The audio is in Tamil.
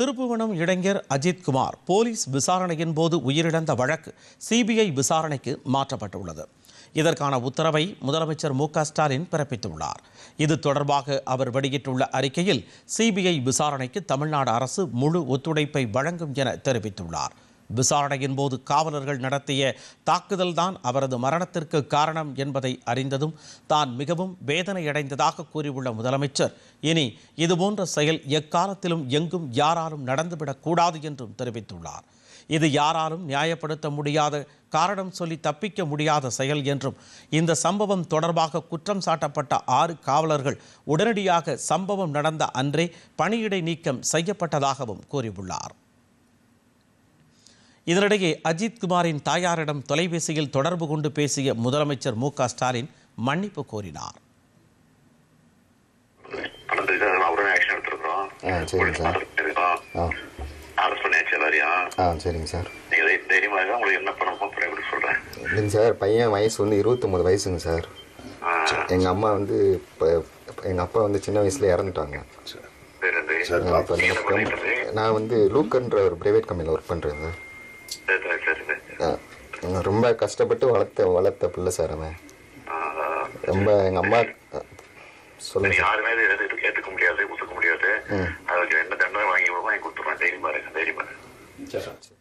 திருப்புவனம் இளைஞர் அஜித்குமார் போலீஸ் விசாரணையின் போது உயிரிழந்த வழக்கு சிபிஐ விசாரணைக்கு மாற்றப்பட்டுள்ளது. இதற்கான உத்தரவை முதலமைச்சர் மு க ஸ்டாலின் பிறப்பித்துள்ளார். இது தொடர்பாக அவர் வெளியிட்டுள்ள அறிக்கையில் சிபிஐ விசாரணைக்கு தமிழ்நாடு அரசு முழு ஒத்துழைப்பை வழங்கும் என தெரிவித்துள்ளார். விசாரணையின் போது காவலர்கள் நடத்திய தாக்குதல்தான் அவரது மரணத்திற்கு காரணம் என்பதை அறிந்ததும் தான் மிகவும் வேதனையடைந்ததாக கூறியுள்ள முதலமைச்சர் இனி இதுபோன்ற செயல் எக்காலத்திலும் எங்கும் யாராலும் நடந்துவிடக்கூடாது என்றும் தெரிவித்துள்ளார். இது யாராலும் நியாயப்படுத்த முடியாத காரணம் சொல்லி தப்பிக்க முடியாத செயல் என்றும் இந்த சம்பவம் தொடர்பாக குற்றம் சாட்டப்பட்ட ஆறு காவலர்கள் உடனடியாக சம்பவம் நடந்த அன்றே பணியிடை நீக்கம் செய்யப்பட்டதாகவும் கூறியுள்ளார். இதனிடையே அஜித் குமாரின் தாயாரிடம் தொலைபேசியில் தொடர்பு கொண்டு பேசிய முதலமைச்சர் மு க ஸ்டாலின் மன்னிப்பு கோரினார். சரிங்க சார். இல்லைங்க சார் பையன் வயசு வந்து இருபத்தொம்பது வயசுங்க சார். எங்கள் அம்மா வந்து இப்போ எங்கள் அப்பா வந்து சின்ன வயசில் இறந்துட்டாங்க? நான் வந்து லூக்கன்ற ஒரு ப்ரைவேட் கம்பெனியில் ஒர்க் பண்ணுறேன் சார். ரொம்ப கஷ்டப்பட்டு வளர்த்த வளர்த்த பிள்ளை சார் அவன். ரொம்ப எங்கள் அம்மா சொல்லுங்க யாருமே இதை எது- ஏத்துக்க முடியாது ஒத்துக்க முடியாது. அதுக்கு என்ன தண்டனை வாங்கி வாங்கி கொடுத்துருவேன் தைரியமா இருங்க தைரியமா இருங்க சரி.